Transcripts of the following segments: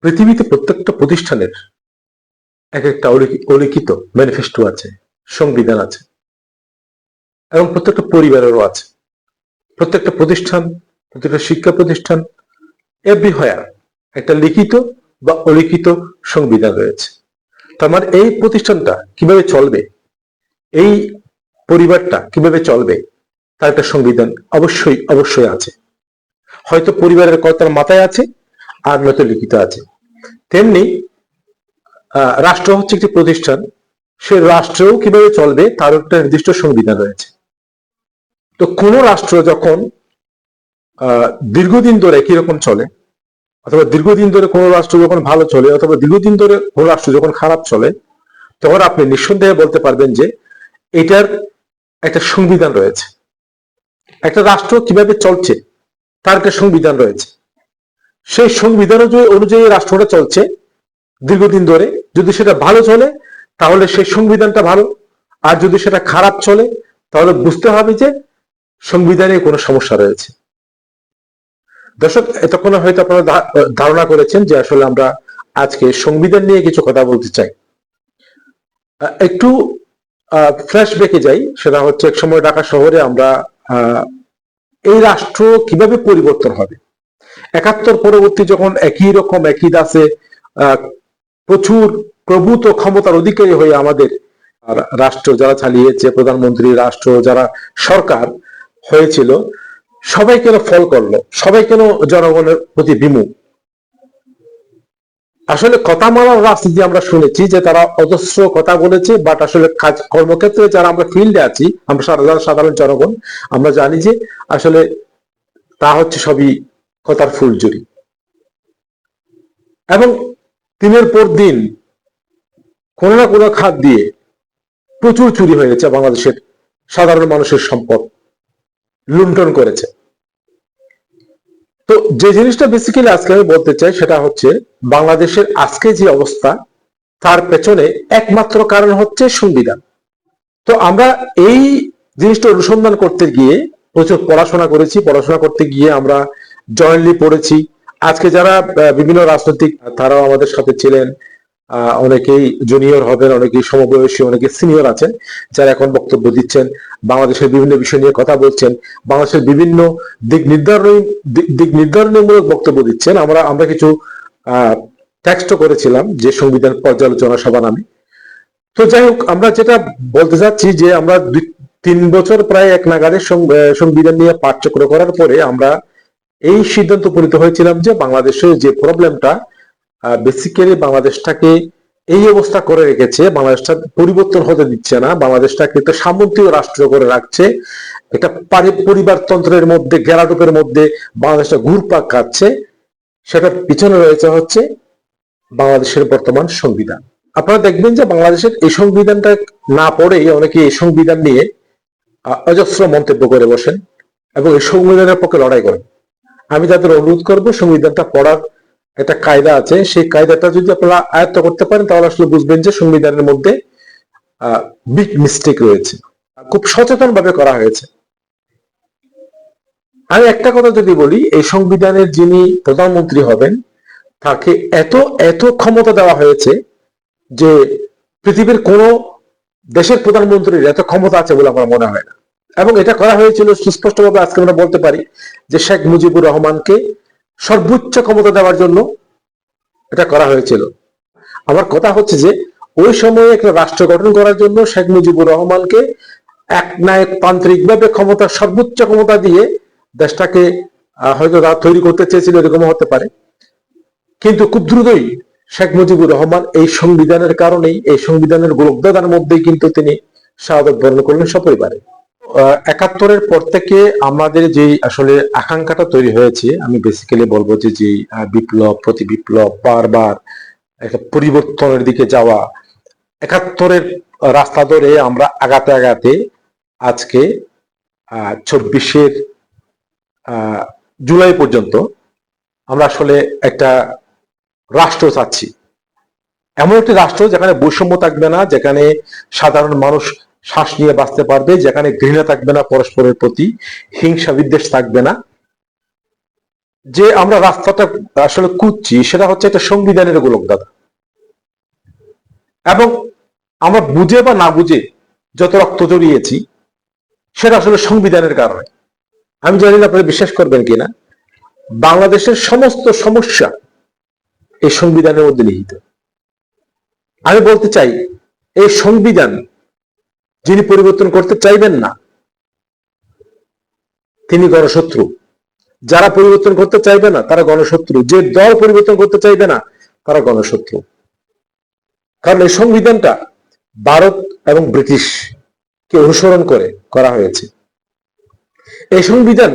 পৃথিবীতে প্রত্যেকটা প্রতিষ্ঠানের এক একটা অলিখি- অলিখিত ম্যানিফেস্টো আছে, সংবিধান আছে, এবং প্রত্যেকটা পরিবারেরও আছে। প্রত্যেকটা প্রতিষ্ঠান, প্রত্যেকটা শিক্ষা প্রতিষ্ঠান এভরি হয়ার একটা লিখিত বা অলিখিত সংবিধান রয়েছে। তার মানে এই প্রতিষ্ঠানটা কীভাবে চলবে, এই পরিবারটা কীভাবে চলবে, তার একটা সংবিধান অবশ্যই অবশ্যই আছে। হয়তো পরিবারের কর্তার মাথায় আছে নয়তো লিখিত আছে। তেমনি রাষ্ট্র হচ্ছে একটি প্রতিষ্ঠান। সে রাষ্ট্রেও কীভাবে চলবে তার একটা নির্দিষ্ট সংবিধান রয়েছে। তো কোন রাষ্ট্র যখন দীর্ঘদিন ধরে একই রকম চলে, অথবা দীর্ঘদিন ধরে কোনো রাষ্ট্র যখন ভালো চলে, অথবা দীর্ঘদিন ধরে কোনো রাষ্ট্র যখন খারাপ চলে, তখন আপনি নিঃসন্দেহে বলতে পারবেন যে এটার একটা সংবিধান রয়েছে। একটা রাষ্ট্র কীভাবে চলছে, তার একটা সংবিধান রয়েছে। সেই সংবিধান অনুযায়ী- রাষ্ট্রটা চলছে দীর্ঘদিন ধরে। যদি সেটা ভালো চলে, তাহলে সেই সংবিধানটা ভালো। আর যদি সেটা খারাপ চলে, তাহলে বুঝতে হবে যে সংবিধানে কোনো সমস্যা রয়েছে। দর্শক, এতক্ষণ হয়তো আপনারা ধারণা করেছেন যে আসলে আমরা আজকে সংবিধান নিয়ে কিছু কথা বলতে চাই। একটু ফ্ল্যাশ ব্যাকে যাই। সেটা হচ্ছে, এক সময় ঢাকা শহরে আমরা এই রাষ্ট্র কীভাবে পরিবর্তন হবে? একাত্তর পরবর্তী যখন একই রকম, একই দাসে প্রচুর প্রভূত ক্ষমতার অধিকারী হয়ে আমাদের রাষ্ট্র যারা চালিয়েছে, প্রধানমন্ত্রী, রাষ্ট্র যারা সরকার হয়েছিল, সবাই কেন ফল করল? সবাই কেন জনগণের প্রতি বিমুখ? আসলে কথা মারার রাজনীতি আমরা শুনেছি যে তারা অজস্র কথা বলেছে বাট আসলে কাজ, কর্মক্ষেত্রে যারা আমরা ফিল্ডে আছি, আমরা সাধারণ সাধারণ জনগণ, আমরা জানি যে আসলে তা হচ্ছে সবই কথার ফুলজুরি এবং দিনের পর দিন কোনো না কোনো খাত দিয়ে প্রচুর চুরি হয়েছে বাংলাদেশের সাধারণ মানুষের সম্পদ, লুণ্ঠন করেছে। তো যে জিনিসটা বেসিক্যালি আজকে আমি বলতে চাই সেটা হচ্ছে বাংলাদেশের আজকে যে অবস্থা, তার পেছনে একমাত্র কারণ হচ্ছে সংবিধান। তো আমরা এই জিনিসটা অনুসন্ধান করতে গিয়ে প্রচুর পড়াশোনা করেছি, পড়াশোনা করতে গিয়ে আমরা জয়েন্টলি পড়েছি। আজকে যারা বিভিন্ন রাজনৈতিক তারাও আমাদের সাথে ছিলেন অনেকেই জুনিয়র হবেন, অনেকেই সমবয়সী অনেকে সিনিয়র আছেন, যারা এখন বক্তব্য দিচ্ছেন, বাংলাদেশের বিভিন্ন বিষয় নিয়ে কথা বলছেন, বাংলাদেশের বিভিন্ন দিক নির্ধারণী, দিক- নির্ধারণীমূলক বক্তব্য দিচ্ছেন। আমরা আমরা কিছু টেক্সট করেছিলাম যে সংবিধান পর্যালোচনা সভা নামে। তো যাই হোক, আমরা যেটা বলতে চাচ্ছি যে আমরা তিন বছর প্রায় এক নাগারে সংবিধান নিয়ে পাঠচক্র করার পরে আমরা এই সিদ্ধান্ত উপনীত হয়েছিলাম যে বাংলাদেশের যে প্রবলেমটা বেসিক্যালি বাংলাদেশটাকে এই অবস্থা করে রেখেছে, বাংলাদেশটা পরিবর্তন হতে দিচ্ছে না, বাংলাদেশটাকে একটা সামন্তীয় রাষ্ট্র করে রাখছে। একটা পারি- পরিবারতন্ত্রের মধ্যে গেরাটুকের মধ্যে বাংলাদেশটা ঘুরপাক খাচ্ছে। সেটার পিছনে রয়েছে হচ্ছে বাংলাদেশের বর্তমান সংবিধান। আপনারা দেখবেন যে বাংলাদেশের এই সংবিধানটা না পড়েই অনেকে এই সংবিধান নিয়ে অজস্র মন্তব্য করে বসেন এবং এই সংবিধানের পক্ষে লড়াই করেন। আমি তাদের অনুরোধ করব, সংবিধানটা পড়ার একটা কায়দা আছে, সেই কায়দাটা যদি আপনারা আয়ত্ত করতে পারেন, তাহলে আসলে বুঝবেন যে সংবিধানের মধ্যে বিগ মিস্টেক রয়েছে। খুব সচেতন ভাবে করা হয়েছে। আমি একটা কথা যদি বলি, এই সংবিধানের যিনি প্রধানমন্ত্রী হবেন, তাকে এত এত ক্ষমতা দেওয়া হয়েছে যে পৃথিবীর কোন দেশের প্রধানমন্ত্রীর এত ক্ষমতা আছে বলে আমার মনে হয় না। এবং এটা করা হয়েছিল সুস্পষ্টভাবে আজকে আমরা বলতে পারি যে শেখ মুজিবুর রহমানকে সর্বোচ্চ ক্ষমতা দেওয়ার জন্য এটা করা হয়েছিল। আমার কথা হচ্ছে যে ওই সময়ে একটা রাষ্ট্র গঠন করার জন্য শেখ মুজিবুর রহমানকে এক নায়ক তান্ত্রিক ভাবে ক্ষমতা, সর্বোচ্চ ক্ষমতা দিয়ে দেশটাকে হয়তো তারা তৈরি করতে চেয়েছিল এরকম হতে পারে। কিন্তু খুব দ্রুতই শেখ মুজিবুর রহমান এই সংবিধানের কারণেই, এই সংবিধানের গোলকদাদার মধ্যেই কিন্তু তিনি শাহাদত বরণ করলেন সপরিবারে। একাত্তরের পর থেকে আমাদের যে আসলে আকাঙ্ক্ষাটা তৈরি হয়েছে, আমি বেসিক্যালি বলব যে যে বিপ্লব, প্রতি বিপ্লব, বারবার একটা পরিবর্তনের দিকে যাওয়া, একাত্তরের রাস্তা ধরে আমরা আগাতে আগাতে আজকে চব্বিশের জুলাই পর্যন্ত আমরা আসলে একটা রাষ্ট্র চাচ্ছি। এমন একটি রাষ্ট্র যেখানে বৈষম্য থাকবে না, যেখানে সাধারণ মানুষ শ্বাস নিয়ে বাঁচতে পারবে, যেখানে ঘৃণা থাকবে না, পরস্পরের প্রতি, হিংসা, বিদ্বেষ থাকবে না। যে আমরা রাস্তাটা আসলে কুচ্ছি সেটা হচ্ছে একটা সংবিধানের গোলক দাদা এবং আমরা বুঝে বা না বুঝে যত রক্ত জড়িয়েছি, সেটা আসলে সংবিধানের কারণে। আমি জানি না আপনারা বিশ্বাস করবেন কিনা। বাংলাদেশের সমস্ত সমস্যা এই সংবিধানের মধ্যে নিহিত। আমি বলতে চাই, এই সংবিধান যিনি পরিবর্তন করতে চাইবেন না, তিনি গণশত্রু। যারা পরিবর্তন করতে চাইবে না, তারা গণশত্রু। যে দল পরিবর্তন করতে চাইবে না, তারা গণশত্রু। কারণ এই সংবিধানটা ভারত এবং ব্রিটিশ কে অনুসরণ করে করা হয়েছে। এই সংবিধান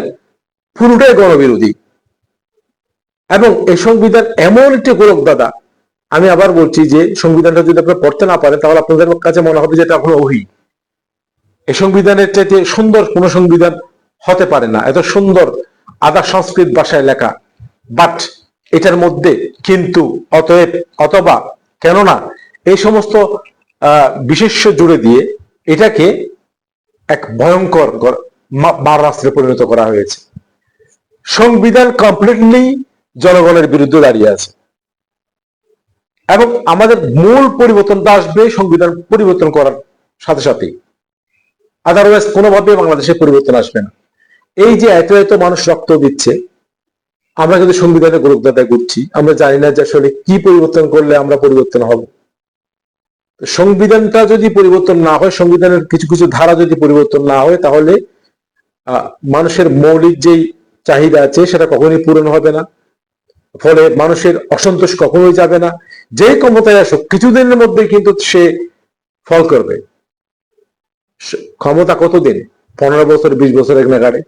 পুরোটাই গণবিরোধী। এবং এই সংবিধান এমন একটি গোলক দাদা আমি আবার বলছি যে সংবিধানটা যদি আপনারা পড়তে না পারেন, তাহলে আপনাদের কাছে মনে হবে যে এটা এখন ওহি এই সংবিধানের চাইতে সুন্দর কোন সংবিধান হতে পারে না। এত সুন্দর আদা সংস্কৃত ভাষায় লেখা। বাট এটার মধ্যে কিন্তু অতএব অথবা কেননা এই সমস্ত বিশেষ্য জুড়ে দিয়ে এটাকে এক ভয়ঙ্কর গ- মা- মারণাস্ত্রে পরিণত করা হয়েছে। সংবিধান কমপ্লিটলি জনগণের বিরুদ্ধে দাঁড়িয়ে আছে। এবং আমাদের মূল পরিবর্তনটা আসবে সংবিধান পরিবর্তন করার সাথে সাথেই। আদারওয়াইজ কোনোভাবে বাংলাদেশে পরিবর্তন আসবে না। এই যে এত এত মানুষ রক্ত দিচ্ছে, আমরা কিন্তু সংবিধানের গুরুত্বতা করছি আমরা জানি না যে আসলে কি পরিবর্তন করলে আমরা পরিবর্তন হব। সংবিধানটা যদি পরিবর্তন না হয়, সংবিধানের কিছু কিছু ধারা যদি পরিবর্তন না হয়, তাহলে মানুষের মৌলিক যেই চাহিদা আছে, সেটা কখনোই পূরণ হবে না। ফলে মানুষের অসন্তোষ কখনোই যাবে না। যে ক্ষমতায় আসুক, কিছুদিনের মধ্যে কিন্তু সে ফল করবে। ক্ষমতা কতদিন? পনেরো বছর, বিশ বছর এক নাগাড়ে?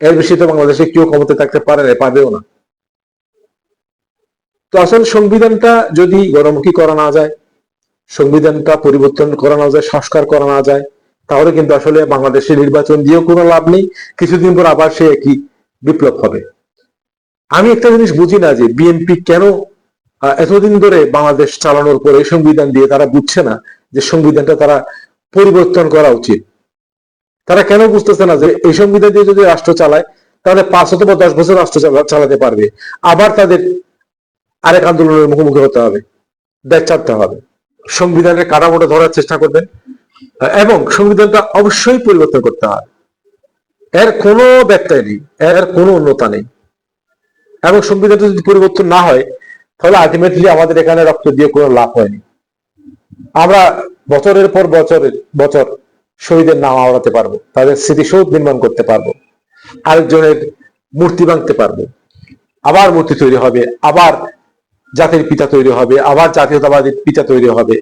এর বেশি তো বাংলাদেশে কেউ ক্ষমতা থাকতে পারে না, পাবেও না। তো আসলে সংবিধানটা যদি গণমুখী করা না যায়, সংবিধানটা পরিবর্তন করা না যায়, সংস্কার করা না যায়, তাহলে কিন্তু আসলে বাংলাদেশে নির্বাচন দিয়েও কোনো লাভ নেই, কিছুদিন পর আবার সে একই বিপ্লব হবে। আমি একটা জিনিস বুঝি না যে বিএনপি কেন এতদিন ধরে বাংলাদেশ চালানোর পরে সংবিধান দিয়ে তারা বুঝছে না যে সংবিধানটা তারা পরিবর্তন করা উচিত। তারা কেন বুঝতেছে না যে এই সংবিধান দিয়ে যদি রাষ্ট্র চালায়, তাহলে পাঁচ অথবা দশ বছর রাষ্ট্র চালা- চালাতে পারবে। আবার তাদের আরেক আন্দোলনের মুখোমুখি হতে হবে। দেশ হবে। সংবিধানের কাঠামোটা ধরার চেষ্টা করবেন। এবং সংবিধানটা অবশ্যই পরিবর্তন করতে হবে। এর কোনো ব্যত্যয় নেই। এর কোনো উন্নতা নেই। এবং সংবিধানটা যদি পরিবর্তন না হয়, তাহলে আলটিমেটলি আমাদের এখানে রক্ত দিয়ে কোনো লাভ হয়নি। আমরা বছরের পর বছরের বছর শহীদের নাম আওড়াতে পারব, তাদের স্মৃতিসৌধ নির্মাণ করতে পারব, আরেকজনের মূর্তি ভাঙতে পারব। আবার মূর্তি তৈরি হবে, আবার জাতির পিতা তৈরি হবে, আবার জাতীয়তাবাদী পিতা তৈরি হবে।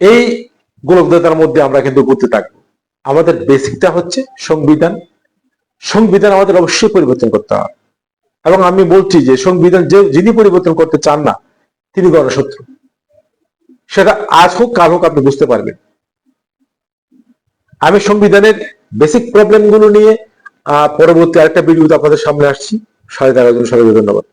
এই গোলকদাতার মধ্যে আমরা কিন্তু ঘুরতে থাকব। আমাদের বেসিকটা হচ্ছে সংবিধান। সংবিধান আমাদের অবশ্যই পরিবর্তন করতে হবে। এবং আমি বলছি যে সংবিধান যে যিনি পরিবর্তন করতে চান না, তিনি গণশত্রু। সেটা আজ হোক, কাল হোক আপনি বুঝতে পারবেন। আমি সংবিধানের বেসিক প্রবলেমগুলো নিয়ে পরবর্তী আরেকটা ভিডিওতে আপনাদের সামনে আসছি। সাড়ে তেরো জন সবাইকে ধন্যবাদ।